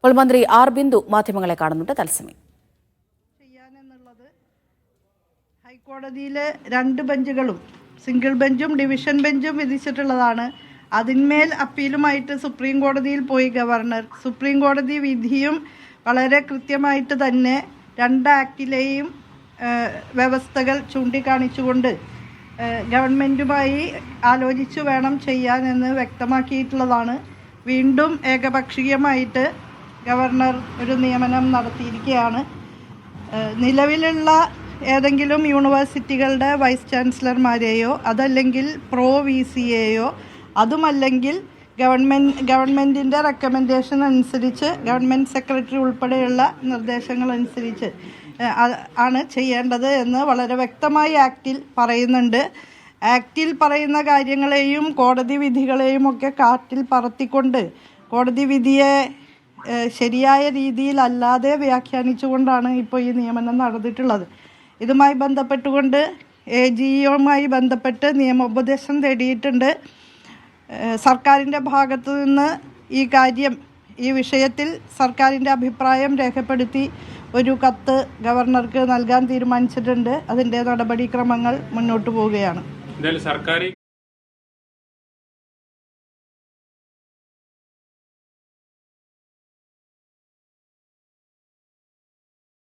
ഇപ്പോൾ മന്ത്രി ആർ ബിന്ദു മാധ്യമങ്ങളെ കാണുന്നുണ്ട്. തത്സമയം. ചെയ്യാനെന്നുള്ളത് ഹൈക്കോടതിയിലെ രണ്ട് ബെഞ്ചുകളും സിംഗിൾ ബെഞ്ചും ഡിവിഷൻ ബെഞ്ചും വിധിച്ചിട്ടുള്ളതാണ്. അതിന്മേൽ അപ്പീലുമായിട്ട് സുപ്രീം കോടതിയിൽ പോയി ഗവർണർ. സുപ്രീം കോടതി വിധിയും വളരെ കൃത്യമായിട്ട് തന്നെ രണ്ട് ആക്ടിലെയും വ്യവസ്ഥകൾ ചൂണ്ടിക്കാണിച്ചുകൊണ്ട് ഗവൺമെന്റുമായി ആലോചിച്ചു വേണം ചെയ്യാനെന്ന് വ്യക്തമാക്കിയിട്ടുള്ളതാണ്. വീണ്ടും ഏകപക്ഷീയമായിട്ട് ഗവർണർ ഒരു നിയമനം നടത്തിയിരിക്കുകയാണ്. നിലവിലുള്ള ഏതെങ്കിലും യൂണിവേഴ്സിറ്റികളുടെ വൈസ് ചാൻസലർമാരെയോ അതല്ലെങ്കിൽ പ്രോ വി സിയെയോ അതുമല്ലെങ്കിൽ ഗവൺമെന്റ് ഗവൺമെന്റിന്റെ റെക്കമെൻഡേഷൻ അനുസരിച്ച് ഗവൺമെന്റ് സെക്രട്ടറി ഉൾപ്പെടെയുള്ള നിർദ്ദേശങ്ങൾ അനുസരിച്ച് ആണ് ചെയ്യേണ്ടത് എന്ന് വളരെ വ്യക്തമായി ആക്റ്റിൽ പറയുന്നുണ്ട്. ആക്റ്റിൽ പറയുന്ന കാര്യങ്ങളെയും കോടതി വിധികളെയും ഒക്കെ കാറ്റിൽ പറത്തിക്കൊണ്ട് കോടതി വിധിയെ ശരിയായ രീതിയിലല്ലാതെ വ്യാഖ്യാനിച്ചുകൊണ്ടാണ് ഇപ്പോൾ ഈ നിയമനം നടന്നിട്ടുള്ളത്. ഇതുമായി ബന്ധപ്പെട്ടുകൊണ്ട് എ ജിയുമായി ബന്ധപ്പെട്ട് നിയമോപദേശം തേടിയിട്ടുണ്ട്. സർക്കാരിന്റെ ഭാഗത്തു നിന്ന് ഈ കാര്യം ഈ വിഷയത്തിൽ സർക്കാരിന്റെ അഭിപ്രായം രേഖപ്പെടുത്തി ഒരു കത്ത് ഗവർണർക്ക് നൽകാൻ തീരുമാനിച്ചിട്ടുണ്ട്. അതിന്റെ നടപടിക്രമങ്ങൾ മുന്നോട്ട് പോവുകയാണ്. എന്തായാലും സർക്കാർ